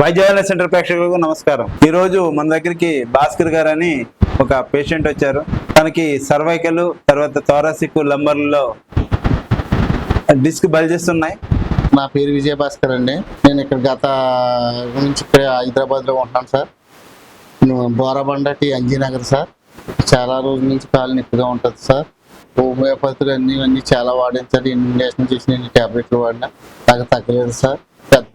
Vaidyalaya centre ప్రేక్షకులకు నమస్కారం. ఈరోజు మన దగ్గరికి భాస్కర్ గారు అని ఒక పేషెంట్ వచ్చారు. తనకి సర్వైకల్ తర్వాత థోరాసిక్ లంబర్లలో డిస్క్ బల్జెస్ ఉన్నాయి. నా పేరు విజయ భాస్కర్ అండి. నేను ఇక్కడ గత నుంచి హైదరాబాద్లో ఉంటున్నాను సార్. నేను బోరబండ టీ అంజీనగర్ సార్. చాలా రోజుల నుంచి కాలు నొప్పిగా ఉంటుంది సార్. హోమియోపతులు అన్నీ అన్నీ చాలా వాడాను సార్ ఇంజక్షన్ చేసిన ట్యాబ్లెట్లు వాడినా. నాకు తగ్గలేదు సార్.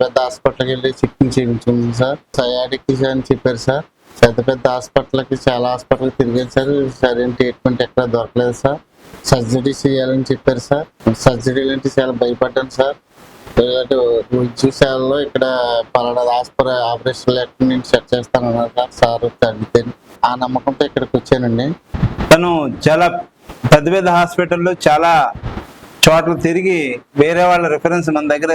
పెద్ద హాస్పిటల్కి వెళ్ళి చెక్కింగ్ చేయించుకుంది సార్. సయాటిక్ అని చెప్పారు సార్. పెద్ద పెద్ద హాస్పిటల్కి చాలా హాస్పిటల్కి తిరిగాను సార్. సరైన ట్రీట్మెంట్ ఎక్కడ దొరకలేదు సార్. సర్జరీ చేయాలని చెప్పారు సార్. సర్జరీలు అంటే చాలా భయపడ్డాను సార్. ఇలాంటి ఉద్యోగాల్లో ఇక్కడ పలానా హాస్పిటల్ ఆపరేషన్ లెటర్ నేను సెట్ చేస్తానన్నారు సార్ సార్ అడిగితే ఆ నమ్మకంతో ఇక్కడికి వచ్చానండి. తను చాలా పెద్ద పెద్ద హాస్పిటల్లో చాలా చోట్ల తిరిగి వేరే వాళ్ళ రిఫరెన్స్ మన దగ్గర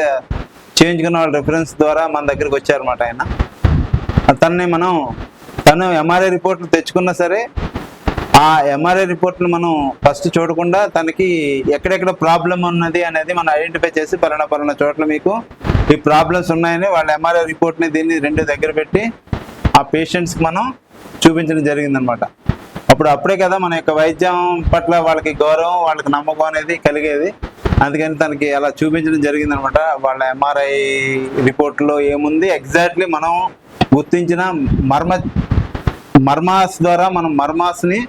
చేయించుకున్న వాళ్ళ రిఫరెన్స్ ద్వారా మన దగ్గరికి వచ్చారన్నమాట ఆయన. తనని మనం తను ఎంఆర్ఐ రిపోర్ట్లు తెచ్చుకున్నా సరే ఆ ఎంఆర్ఐ రిపోర్ట్ను మనం ఫస్ట్ చూడకుండా తనకి ఎక్కడెక్కడ ప్రాబ్లం ఉన్నది అనేది మనం ఐడెంటిఫై చేసి పలానా పలానా చోట్ల మీకు ఈ ప్రాబ్లమ్స్ ఉన్నాయని వాళ్ళ ఎంఆర్ఐ రిపోర్ట్ని దీన్ని రెండు దగ్గర పెట్టి ఆ పేషెంట్స్కి మనం చూపించడం జరిగిందనమాట అప్పుడు అప్పుడే కదా మన యొక్క వైద్యం పట్ల వాళ్ళకి గౌరవం వాళ్ళకి నమ్మకం అనేది కలిగేది. అందుకని తనకి అలా చూపించడం జరిగింది అనమాట వాళ్ళ ఎంఆర్ఐ రిపోర్ట్లో ఏముంది? ఎగ్జాక్ట్లీ మనం గుర్తించిన మర్మ మర్మాస్ ద్వారా మనం మర్మాస్ని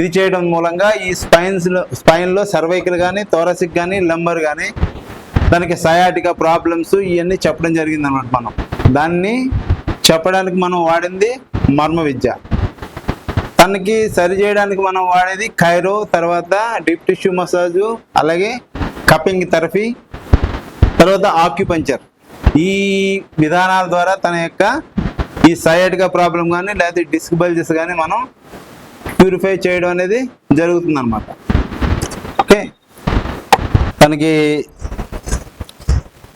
ఇది చేయడం మూలంగా ఈ స్పైన్స్లో స్పైన్లో సర్వైకల్ కానీ థోరసిక్ కానీ లంబర్ కానీ దానికి సయాటిక ప్రాబ్లమ్స్ ఇవన్నీ చెప్పడం జరిగింది అనమాట మనం. దాన్ని చెప్పడానికి మనం వాడింది మర్మ విద్య తనకి సరి చేయడానికి మనం వాడేది కైరో తర్వాత డీప్ టిష్యూ మసాజు అలాగే కపింగ్ థెరపీ తర్వాత ఆక్యుపంచర్. ఈ విధానాల ద్వారా తన యొక్క ఈ సయాటికా ప్రాబ్లం కానీ లేకపోతే డిస్క్ బల్జెస్ కానీ మనం ప్యూరిఫై చేయడం అనేది జరుగుతుంది అనమాట ఓకే? తనకి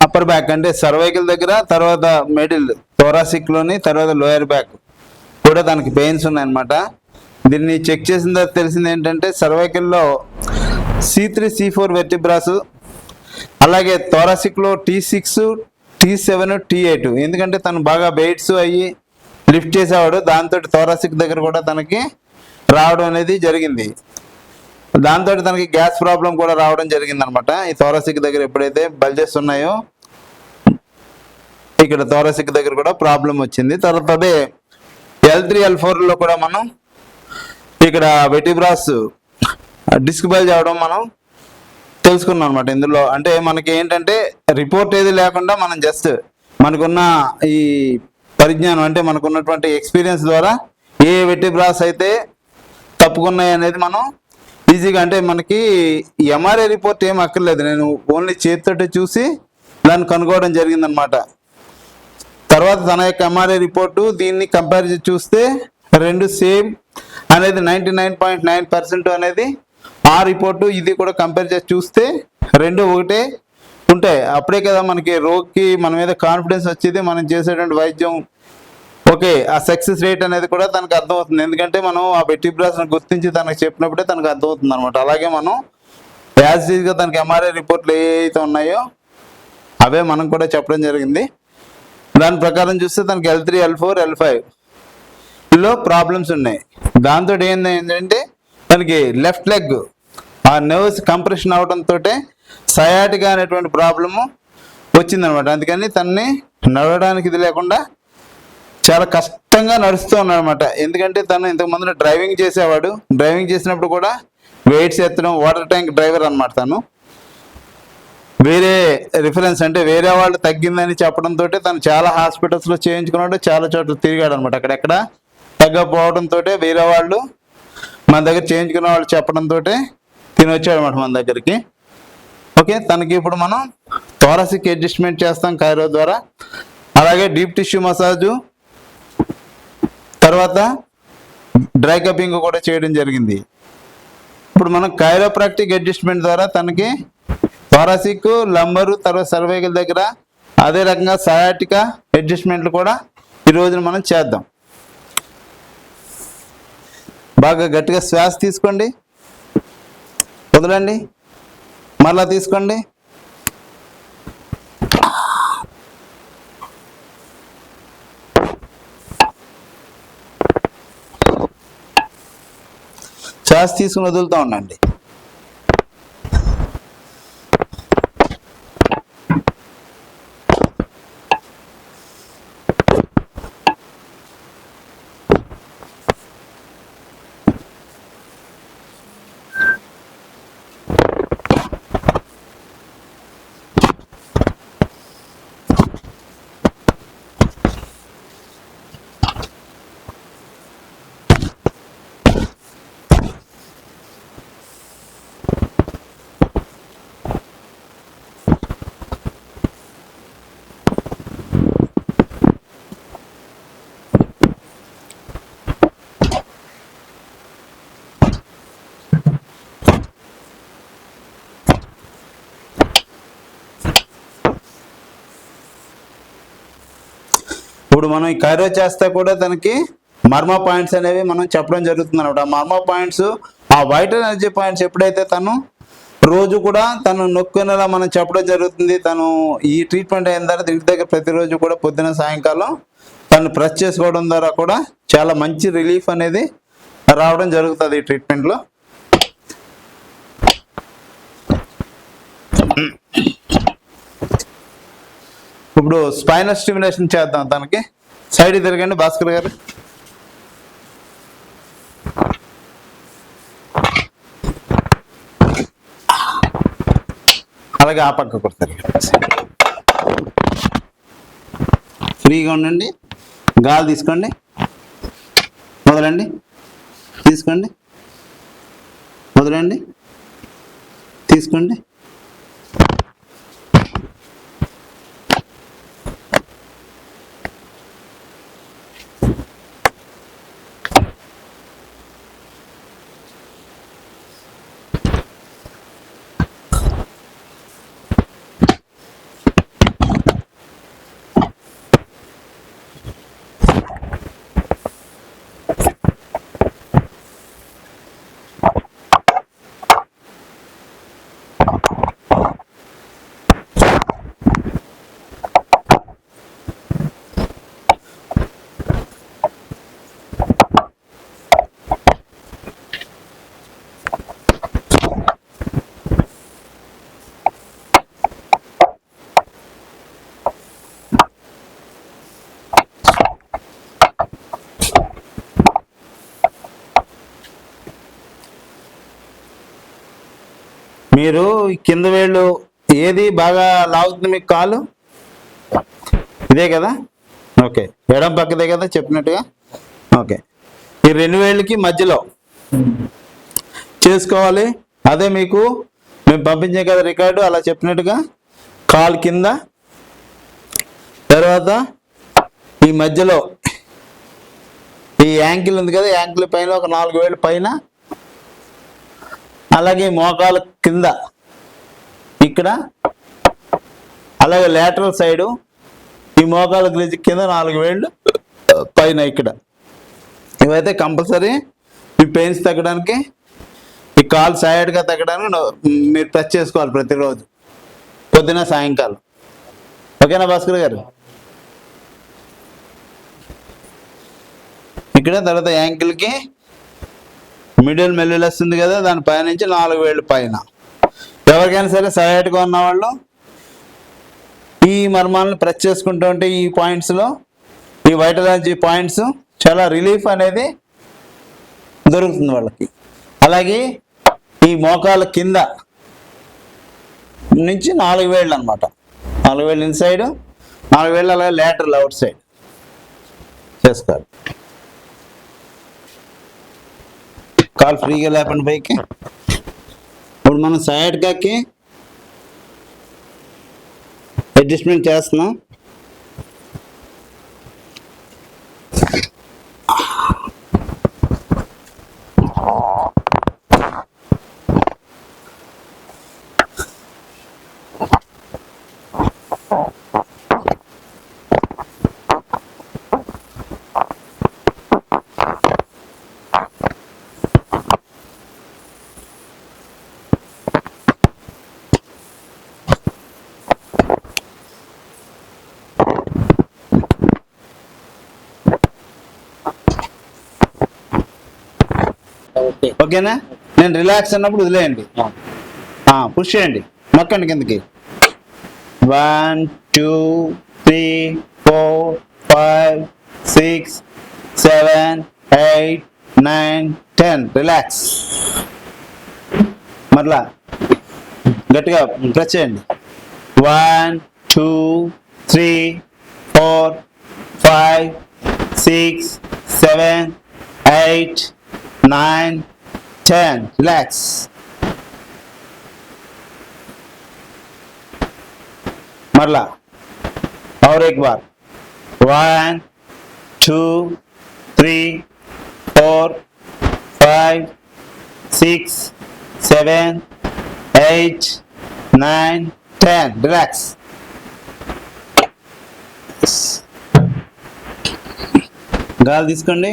అప్పర్ బ్యాక్ అంటే సర్వైకల్ దగ్గర తర్వాత మిడిల్ థోరాసిక్లోని తర్వాత లోయర్ బ్యాక్ కూడా తనకి పెయిన్స్ ఉన్నాయన్నమాట. దీన్ని చెక్ చేసిన తర్వాత తెలిసింది ఏంటంటే సర్వైకల్లో C three C four vertebras అలాగే థోరాసిక్లో T six T seven T eight ఎందుకంటే తను బాగా బెయిట్స్ అయ్యి లిఫ్ట్ చేసేవాడు. దాంతో థోరాసిక్ దగ్గర కూడా తనకి రావడం అనేది జరిగింది. దాంతో తనకి గ్యాస్ ప్రాబ్లం కూడా రావడం జరిగింది అనమాట ఈ థోరాసిక్ దగ్గర ఎప్పుడైతే బల్జెస్ ఉన్నాయో ఇక్కడ థోరాసిక్ దగ్గర కూడా ప్రాబ్లం వచ్చింది. తర్వాత అదే ఎల్ త్రీ ఎల్ ఫోర్లో కూడా మనం ఇక్కడ వెటిబ్రాస్ డిస్క్ బల్జ్ అవడం మనం తెలుసుకున్నాం అనమాట ఇందులో. అంటే మనకి ఏంటంటే రిపోర్ట్ ఏది లేకుండా మనం జస్ట్ మనకున్న ఈ పరిజ్ఞానం అంటే మనకున్నటువంటి ఎక్స్పీరియన్స్ ద్వారా ఏ వెటిబ్రాస్ అయితే తప్పుకున్నాయి అనేది మనం ఈజీగా అంటే మనకి ఎంఆర్ఐ రిపోర్ట్ ఏం అక్కర్లేదు. నేను ఓన్లీ చేతితోటి చూసి దాన్ని కనుక్కోవడం జరిగిందనమాట తర్వాత తన యొక్క ఎంఆర్ఐ రిపోర్టు దీన్ని కంపేర్ చేసి చూస్తే రెండు సేమ్ అనేది ninety nine point nine percent అనేది ఆ రిపోర్టు ఇది కూడా కంపేర్ చేసి చూస్తే రెండు ఒకటే ఉంటాయి. అప్పుడే కదా మనకి రోగికి మన మీద కాన్ఫిడెన్స్ వచ్చేది మనం చేసేటువంటి వైద్యం. ఓకే ఆ సక్సెస్ రేట్ అనేది కూడా తనకు అర్థమవుతుంది. ఎందుకంటే మనం ఆ బెట్టిబ్రాస్ని గుర్తించి తనకు చెప్పినప్పుడే తనకు అర్థమవుతుంది అనమాట అలాగే మనం యాజ్గా తనకి ఎంఆర్ఐ రిపోర్ట్లు ఏవైతే ఉన్నాయో అవే మనం కూడా చెప్పడం జరిగింది. దాని ప్రకారం చూస్తే తనకి L three L four L five లో ప్రాబ్లమ్స్ ఉన్నాయి. దాంతో ఏంది ఏంటంటే తనకి లెఫ్ట్ లెగ్ ఆ నర్వ్స్ కంప్రెషన్ అవడంతో సయాటిగా అనేటువంటి ప్రాబ్లము వచ్చిందనమాట అందుకని తనని నడవడానికి ఇది లేకుండా చాలా కష్టంగా నడుస్తూ ఉన్నాడనమాట ఎందుకంటే తను ఇంతకు ముందు డ్రైవింగ్ చేసేవాడు. డ్రైవింగ్ చేసినప్పుడు కూడా వెయిట్స్ ఎత్తడం వాటర్ ట్యాంక్ డ్రైవర్ అనమాట తను. వేరే రిఫరెన్స్ అంటే వేరే వాళ్ళు తగ్గిందని చెప్పడంతో తను చాలా హాస్పిటల్స్లో చేయించుకున్నాడు చాలా చోట్ల తిరిగాడు అనమాట అక్కడెక్కడ? తగ్గకపోవడంతో వేరే వాళ్ళు మన దగ్గర చేయించుకున్న వాళ్ళు చెప్పడంతో తినొచ్చాడు అనమాట మన దగ్గరికి. ఓకే తనకి ఇప్పుడు మనం థోరాసిక్ అడ్జస్ట్మెంట్ చేస్తాం కైరో ద్వారా. అలాగే డీప్ టిష్యూ మసాజు తర్వాత డ్రై కపింగ్ కూడా చేయడం జరిగింది. ఇప్పుడు మనం కైరోప్రాక్టిక్ అడ్జస్ట్మెంట్ ద్వారా తనకి థోరాసిక్ లంబరు తర్వాత సర్వైకల్ దగ్గర అదే రకంగా సయాటికా అడ్జస్ట్మెంట్లు కూడా ఈ రోజున మనం చేద్దాం. బాగా గట్టిగా శ్వాస తీసుకోండి. వదలండి. మరలా తీసుకోండి. శ్వాస తీసుకుని వదులుతూ ఉండండి. ఇప్పుడు మనం ఈ కైరో చేస్తే కూడా తనకి మర్మ పాయింట్స్ అనేవి మనం చెప్పడం జరుగుతుంది అనమాట ఆ మర్మ పాయింట్స్ ఆ వైట్ ఎనర్జీ పాయింట్స్ ఎప్పుడైతే తను రోజు కూడా తను నొక్కునేలా మనం చెప్పడం జరుగుతుంది తను ఈ ట్రీట్మెంట్ అయిన తర్వాత ఇంటి దగ్గర ప్రతిరోజు కూడా పొద్దున సాయంకాలం తను ప్రెస్ చేసుకోవడం ద్వారా కూడా చాలా మంచి రిలీఫ్ అనేది రావడం జరుగుతుంది ఈ ట్రీట్మెంట్లో. ఇప్పుడు స్పైనల్ స్టిమ్యులేషన్ చేద్దాం తనకి. సైడ్ తిరగండి భాస్కర్ గారు. అలాగే ఆ పక్క కొడతారు. ఫ్రీగా ఉండండి. గాలి తీసుకోండి. వదలండి. తీసుకోండి. వదలండి. తీసుకోండి. మీరు కింద వేళ్ళు ఏది బాగా లాగుతుంది మీకు కాలు? ఇదే కదా? ఓకే. ఎడం పక్కదే కదా చెప్పినట్టుగా? ఓకే. ఈ రెండు వేళ్ళకి మధ్యలో చేసుకోవాలి. అదే మీకు మేము పంపించే కదా రికార్డు అలా చెప్పినట్టుగా కాలు కింద తర్వాత ఈ మధ్యలో ఈ యాంకిల్ ఉంది కదా యాంకిల్ పైన ఒక నాలుగు వేలు పైన అలాగే మోకాల కింద. ఇక్కడ. అలాగే లేటరల్ సైడు ఈ మోకాలు గ్రిజ్ కింద నాలుగు వేళ్ళు పైన ఇక్కడ. ఇవైతే కంపల్సరీ ఈ పెయిన్స్ తగ్గడానికి ఈ కాలు సైడ్గా తగ్గడానికి మీరు టచ్ చేసుకోవాలి ప్రతిరోజు. పొద్దున సాయంకాలం. ఓకేనా భాస్కర్ గారు? ఇక్కడ తర్వాత యాంకిల్కి మిడిల్ మెల్లులెస్ వస్తుంది కదా దాని పైనుంచి నాలుగు వేళ్ళు పైన. ఎవరికైనా సరే సైడ్గా ఉన్న వాళ్ళు ఈ మర్మాలను ప్రెస్ చేసుకుంటూ ఉంటే ఈ పాయింట్స్లో ఈ వైటలాజీ పాయింట్స్ చాలా రిలీఫ్ అనేది దొరుకుతుంది వాళ్ళకి. అలాగే ఈ మోకాల కింద నుంచి నాలుగు వేళ్ళు అనమాట నాలుగు వేళ్ళు ఇన్ సైడ్ నాలుగు వేళ్ళు అలాగే లేటర్లు అవుట్ సైడ్ చేసుకోవాలి. కాల్ ఫ్రీగా లేపండి పైకి ఇప్పుడు మనం సైడ్ కాకి అడ్జస్ట్మెంట్ చేస్తున్నాం ఓకేనా? నేను రిలాక్స్ అన్నప్పుడు వదిలేయండి. పుష్ చేయండి. నొక్కండి కిందకి. One two three four five six seven eight nine ten relax మరలా. గట్టిగా ప్రెస్ చేయండి. One two three four five six seven eight nine ten relax मरला और एक बार one two three four five six seven eight nine ten relax గాలి తీసుకోండి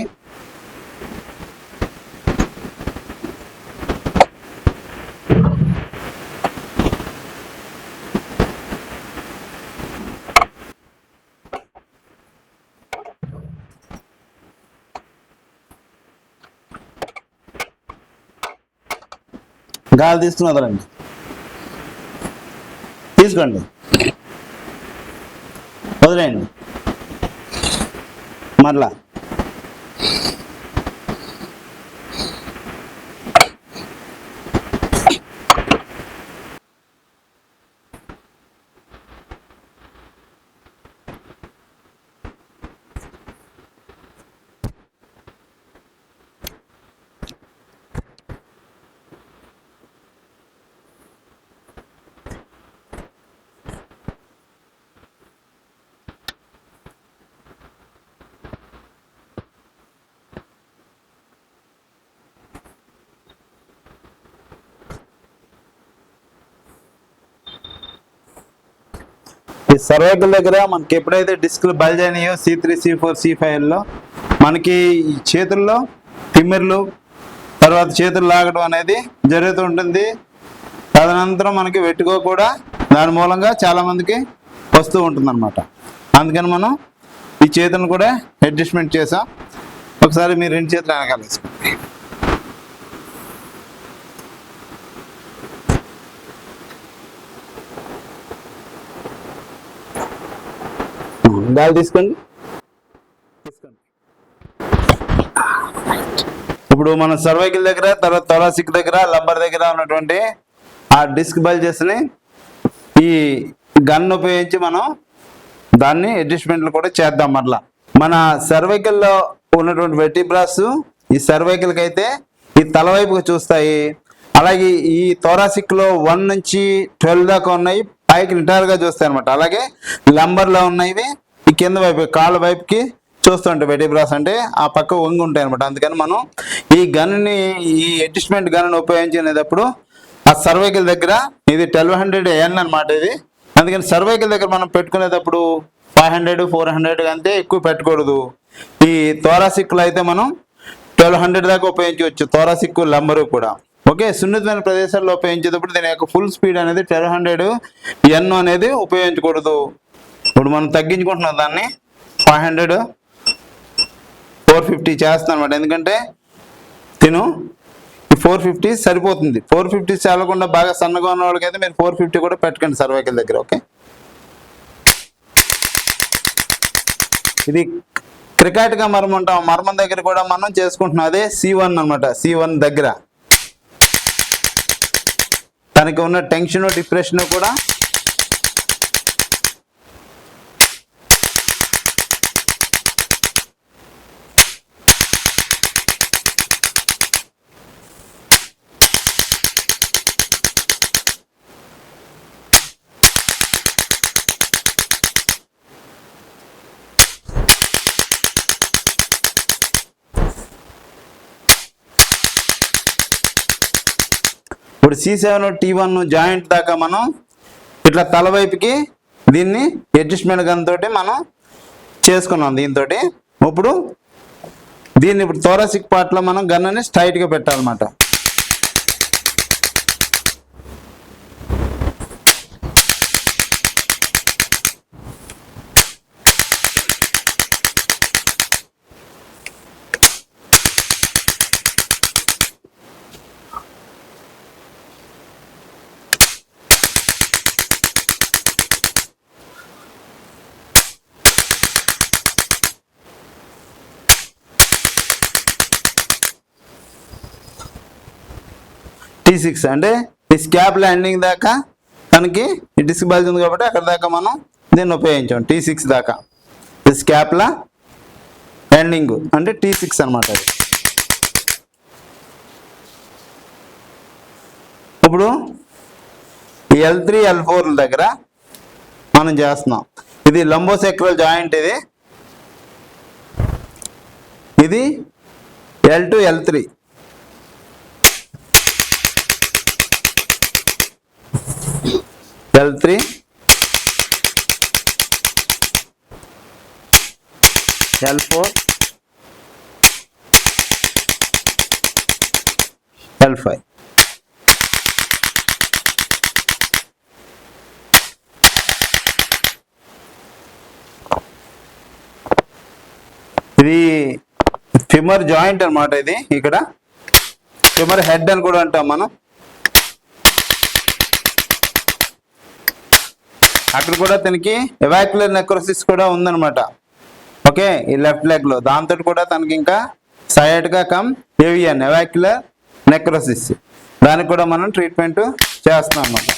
గాలి తీసుకుని వదలండి తీసుకోండి. వదిలేయండి. మరలా. ఈ సర్వైకల్ దగ్గర మనకి ఎప్పుడైతే డిస్క్లు బయలుదేరినాయో C three C four C ఫైవ్లో మనకి చేతుల్లో తిమ్మిర్లు తర్వాత చేతులు లాగడం అనేది జరుగుతూ ఉంటుంది. తదనంతరం మనకి వెట్టుకో కూడా దాని మూలంగా చాలామందికి వస్తూ ఉంటుంది అనమాట అందుకని మనం ఈ చేతులను కూడా అడ్జస్ట్మెంట్ చేసాం. ఒకసారి మీరు రెండు చేతులు వెనకాల గాలి తీసుకోండి. తీసుకోండి ఇప్పుడు మన సర్వైకిల్ దగ్గర తర్వాత తొరాసిక్ దగ్గర లంబర్ దగ్గర ఉన్నటువంటి ఆ డిస్క్ బల్జెస్ని ఈ గన్ ఉపయోగించి మనం దాన్ని అడ్జస్ట్మెంట్లు కూడా చేద్దాం మరలా. మన సర్వైకిల్లో ఉన్నటువంటి వెటిబ్రాస్ ఈ సర్వైకిల్కి అయితే ఈ తలవైపుకి చూస్తాయి. అలాగే ఈ తొరాసిక్లో వన్ నుంచి ట్వెల్వ్ దాకా ఉన్నాయి. పైకి నిటారుగా చూస్తాయి అనమాట అలాగే లంబర్లో ఉన్నవి. ఈ కింద వైపు కాళ్ళ వైపుకి చూస్తుంటే వెటిబ్రాస్ అంటే ఆ పక్క వంగి ఉంటాయి అనమాట అందుకని మనం ఈ గన్ని ఈ అడ్జస్ట్మెంట్ గన్ను ఉపయోగించినప్పుడు ఆ సర్వైకల్ దగ్గర ఇది ట్వెల్వ్ హండ్రెడ్ ఎన్ అనమాట ఇది. అందుకని సర్వైకల్ దగ్గర మనం పెట్టుకునేటప్పుడు ఫైవ్ హండ్రెడ్ ఫోర్ హండ్రెడ్ అంతే ఎక్కువ పెట్టకూడదు. ఈ తోరాసిక్కులు అయితే మనం ట్వెల్వ్ హండ్రెడ్ దాకా ఉపయోగించవచ్చు. తోరాసిక్కు లంబరు కూడా. ఓకే సున్నితమైన ప్రదేశాల్లో ఉపయోగించేటప్పుడు దీని యొక్క ఫుల్ స్పీడ్ అనేది ట్వెల్వ్ హండ్రెడ్ ఎన్ అనేది ఉపయోగించకూడదు. ఇప్పుడు మనం తగ్గించుకుంటున్నాం దాన్ని. ఫైవ్ హండ్రెడ్ ఫోర్ ఫిఫ్టీ చేస్తాను అనమాట ఎందుకంటే తిను ఈ ఫోర్ ఫిఫ్టీ సరిపోతుంది. ఫోర్ ఫిఫ్టీ చాలకుండా బాగా సన్నగా ఉన్న వాళ్ళకైతే మీరు ఫోర్ ఫిఫ్టీ కూడా పెట్టకండి సర్వైకల్ దగ్గర ఓకే? ఇది క్రికెట్గా మర్మం ఉంటాం. మర్మం దగ్గర కూడా మనం చేసుకుంటున్నాం. అదే సి వన్ అనమాట సి వన్ దగ్గర. తనకి ఉన్న టెన్షన్ డిప్రెషన్ కూడా ఇప్పుడు C seven T one joint దాకా మనం ఇట్లా తలవైపుకి దీన్ని అడ్జస్ట్మెంట్ గన్ తోటి మనం చేసుకున్నాం దీంతో ఇప్పుడు దీన్ని ఇప్పుడు థోరాసిక్ పార్ట్లో మనం గన్నని స్ట్రైట్గా పెట్టాలన్నమాట. టీ సిక్స్ అంటే ఈ స్కాప్ ల్యాండింగ్ దాకా తనకి ఈ డిస్క్ బల్జ్ ఉంది కాబట్టి అక్కడ దాకా మనం దీన్ని ఉపయోగించాం. టీ సిక్స్ దాకా. ఈ స్కాప్ల ల్యాండింగ్ అంటే టీ సిక్స్ అనమాట అది. ఇప్పుడు ఎల్ త్రీ ఎల్ ఫోర్ దగ్గర మనం చేస్తున్నాం. ఇది లంబోసెక్రల్ జాయింట్ ఇది. ఇది L two L three L three L four L five ఇది ఫిమర్ జాయింట్ అన్నమాట ఇది ఇక్కడ. ఫిమర్ హెడ్ అని కూడా అంటాం మనం. అక్కడ కూడా తనకి ఎవాక్యులర్ నెక్రోసిస్ కూడా ఉందనమాట ఓకే? ఈ లెఫ్ట్ లెగ్లో. దాంతో కూడా తనకి ఇంకా side cum avian avascular necrosis దానికి కూడా మనం ట్రీట్మెంట్ చేస్తున్నాం అన్నమాట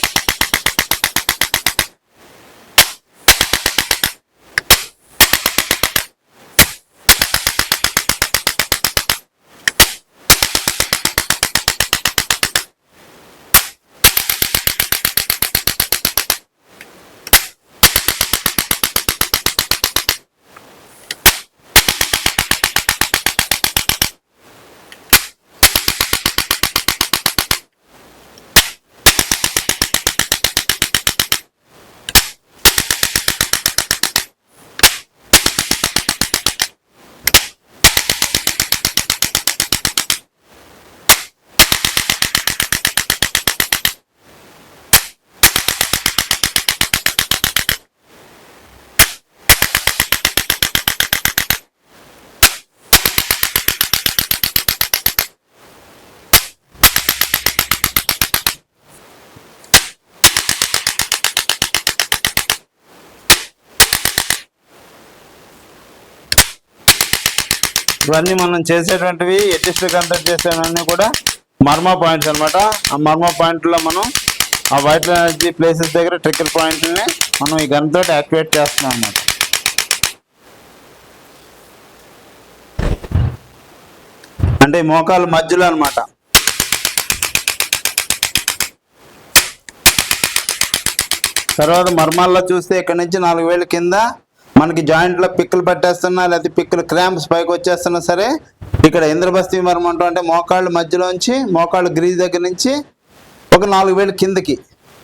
ఇవన్నీ మనం చేసేటువంటివి ఎట్టిస్ట్ కండక్ట్ చేసేవన్నీ కూడా మర్మా పాయింట్స్ అనమాట ఆ మర్మా పాయింట్లో మనం ఆ వైట్ ఎనర్జీ ప్లేసెస్ దగ్గర ట్రిక్కర్ పాయింట్ని మనం ఈ గన్ తోటి యాక్టివేట్ చేస్తున్నాం అనమాట అంటే ఈ మోకాలు మధ్యలో అనమాట తర్వాత మర్మాల్లో చూస్తే ఇక్కడ నుంచి నాలుగు వేల కింద మనకి జాయింట్లో పిక్కలు పట్టేస్తున్నా లేకపోతే పిక్కలు క్రాంప్స్ పైకి వచ్చేస్తున్నా సరే ఇక్కడ ఇంద్రభస్తి మర్మం అంటే మోకాళ్ళు మధ్యలోంచి మోకాళ్ళు గ్రీజ్ దగ్గర నుంచి ఒక నాలుగు వేలు కిందకి.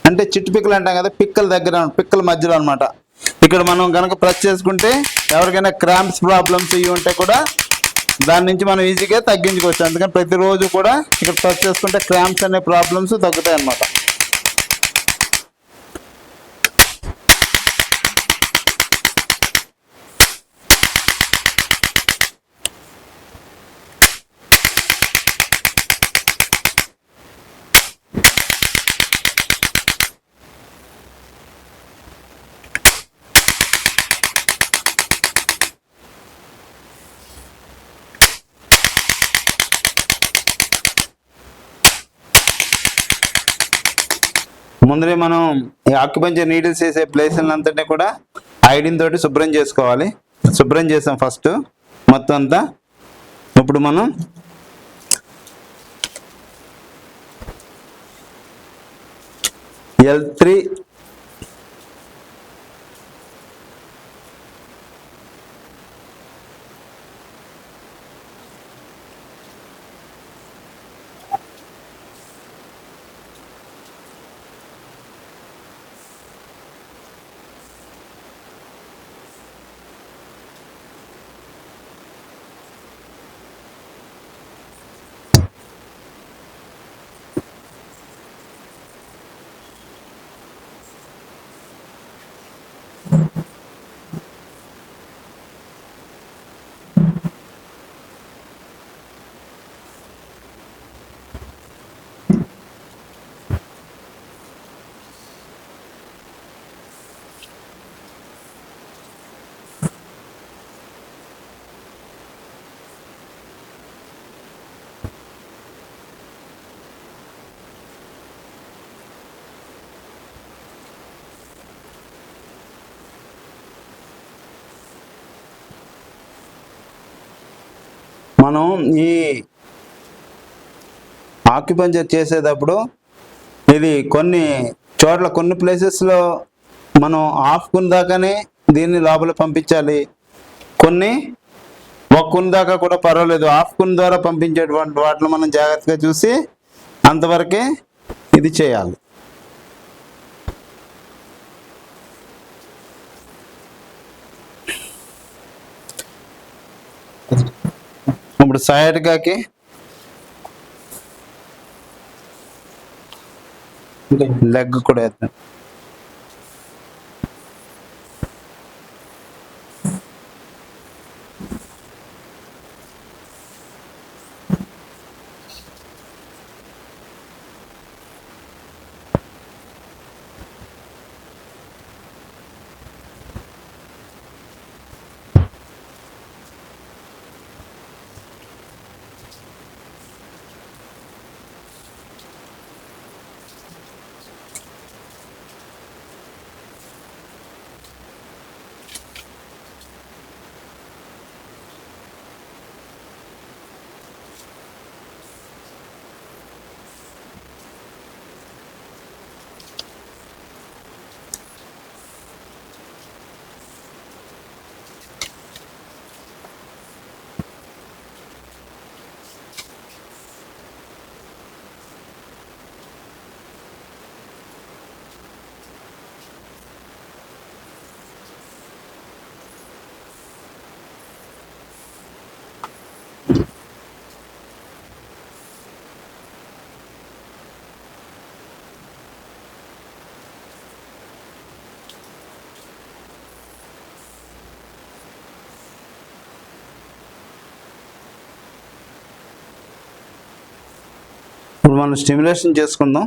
అంటే చిట్టు పిక్కలు అంటాం కదా పిక్కల దగ్గర పిక్కల మధ్యలో అనమాట ఇక్కడ మనం కనుక ప్రెస్ చేసుకుంటే ఎవరికైనా క్రాంప్స్ ప్రాబ్లమ్స్ ఇవి ఉంటే కూడా దాని నుంచి మనం ఈజీగా తగ్గించుకోవచ్చు. అందుకని ప్రతిరోజు కూడా ఇక్కడ ప్రెస్ చేసుకుంటే క్రాంప్స్ అనే ప్రాబ్లమ్స్ తగ్గుతాయి అన్నమాట. ముందరే మనం ఈ ఆక్యుపంచర్ నీడిల్స్ వేసే ప్లేస్ అంతటి కూడా ఐడిన్ తోటి శుభ్రం చేసుకోవాలి. శుభ్రం చేసాం ఫస్ట్. మొత్తం అంతా ఇప్పుడు మనం ఎల్ త్రీ మనం ఈ ఆక్యుపంచర్ చేసేటప్పుడు ఇది కొన్ని చోట్ల కొన్ని ప్లేసెస్లో మనం ఆఫ్ దాకానే దీన్ని లోపల పంపించాలి. కొన్ని ఒక దాకా కూడా పర్వాలేదు. ఆఫ్ ద్వారా పంపించేటువంటి వాటిని మనం జాగ్రత్తగా చూసి అంతవరకే ఇది చేయాలి. ఇప్పుడు సయాటికాకి లెగ్ కూడా వేద్దాం. ఇప్పుడు మనం స్టిమ్యులేషన్ చేసుకుందాం.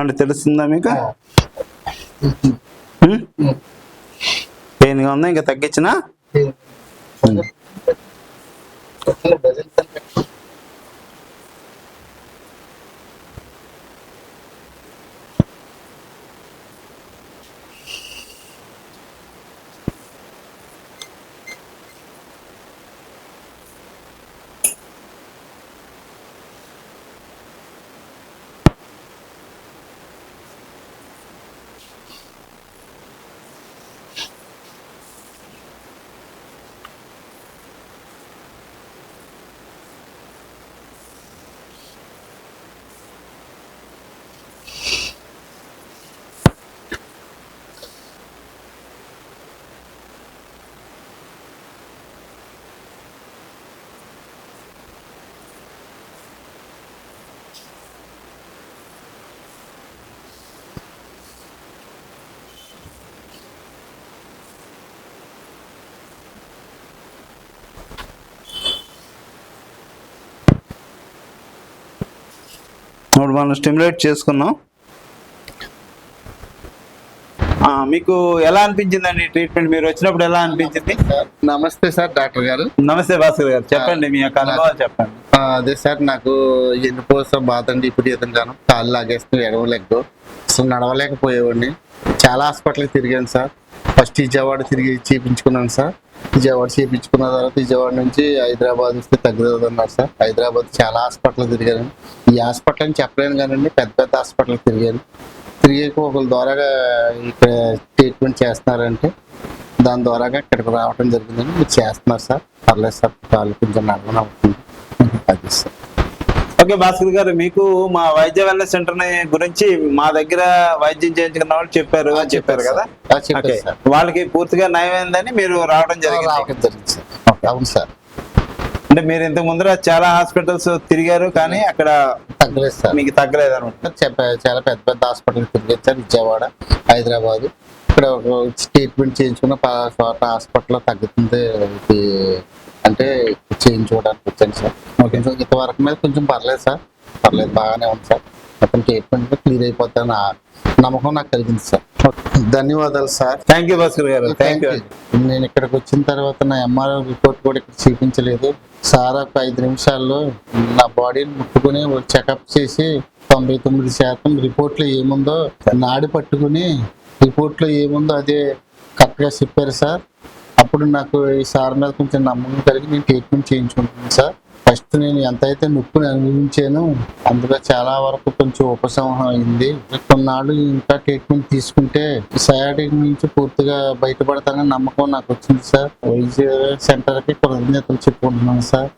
అంటే తెలుస్తుందా మీకు? పెయిన్గా ఉందా? ఇంకా తగ్గించినా? ఇప్పుడు మనం స్టిమ్యులేట్ చేసుకున్నాం మీకు ఎలా అనిపించిందండి ట్రీట్మెంట్? మీరు వచ్చినప్పుడు ఎలా అనిపించింది? నమస్తే సార్ డాక్టర్ గారు. నమస్తే భాస్కర్ గారు చెప్పండి మీ యొక్క అనుభవాలు చెప్పండి. అదే సార్ నాకు ఎన్నుకోసం బాధ అండి ఇప్పుడు విధంగాను కాళ్ళు లాగేస్తూ ఎడవలేక అసలు నడవలేకపోయేవాడిని. చాలా హాస్పిటల్కి తిరిగాను సార్. ఫస్ట్ విజయవాడ తిరిగి చేయించుకున్నాను సార్. విజయవాడ చేయించుకున్న తర్వాత విజయవాడ నుంచి హైదరాబాద్ వస్తే తగ్గుతుంది అన్నారు సార్. హైదరాబాద్ చాలా హాస్పిటల్ తిరిగాను ఈ హాస్పిటల్ అని చెప్పలేను కానండి పెద్ద పెద్ద హాస్పిటల్ తిరిగాను తిరిగాక ఒకరి ద్వారాగా ఇక్కడ ట్రీట్మెంట్ చేస్తున్నారంటే దాని ద్వారాగా ఇక్కడికి రావడం జరిగిందని మీరు చేస్తున్నారు సార్. పర్లేదు సార్ వాళ్ళు కొంచెం నడవన అవుతుంది అది సార్. ఓకే భాస్కర్ గారు మీకు మా వైద్య వెల్నెస్ సెంటర్ గురించి మా దగ్గర వైద్యం చేయించుకున్న వాళ్ళు చెప్పారు అని చెప్పారు కదా? వాళ్ళకి పూర్తిగా నయమైందని మీరు రావడం జరిగింది. అవును సార్. అంటే మీరు ఇంతకు ముందర చాలా హాస్పిటల్స్ తిరిగారు కానీ అక్కడ తగ్గలేదు సార్. మీకు తగ్గలేదు అనమాట చెప్ప- చాలా పెద్ద పెద్ద హాస్పిటల్ తిరిగారు సార్ విజయవాడ హైదరాబాద్. ఇక్కడ ఒక ట్రీట్మెంట్ చేయించుకున్న చోట హాస్పిటల్లో తగ్గుతుంది అంటే చేయించుకోవడానికి వచ్చాను సార్. కొంచెం ఇంతవరకు మీద కొంచెం పర్లేదు సార్. పర్లేదు బాగానే ఉంది సార్. మొత్తం ట్రీట్మెంట్ క్లియర్ అయిపోతాను నమ్మకం నాకు కలిగింది సార్. ధన్యవాదాలు సార్. థ్యాంక్ యూ భాస్కర్ గారు. థ్యాంక్ యూ నేను ఇక్కడికి వచ్చిన తర్వాత నా ఎంఆర్ఓ రిపోర్ట్ కూడా ఇక్కడ చూపించలేదు. సార్ ఒక ఐదు నిమిషాల్లో నా బాడీని ముట్టుకుని చెకప్ చేసి తొంభై తొమ్మిది శాతం రిపోర్ట్లో ఏముందో నాడి పట్టుకుని రిపోర్ట్లో ఏముందో అదే కరెక్ట్గా చెప్పారు సార్. అప్పుడు నాకు ఈ సార్ మీద కొంచెం నమ్మకం కలిగి నేను ట్రీట్మెంట్ చేయించుకుంటున్నాను సార్. ఫస్ట్ నేను ఎంతైతే నొప్పిని అనుభవించానో అందులో చాలా వరకు కొంచెం ఉపశమనం అయింది. కొన్నాళ్ళు ఇంకా ట్రీట్మెంట్ తీసుకుంటే సయాటిక్ నుంచి పూర్తిగా బయటపడతానని నమ్మకం నాకు వచ్చింది సార్. వైద్య సెంటర్కి కృతజ్ఞతలు చెప్పుకుంటున్నాను సార్.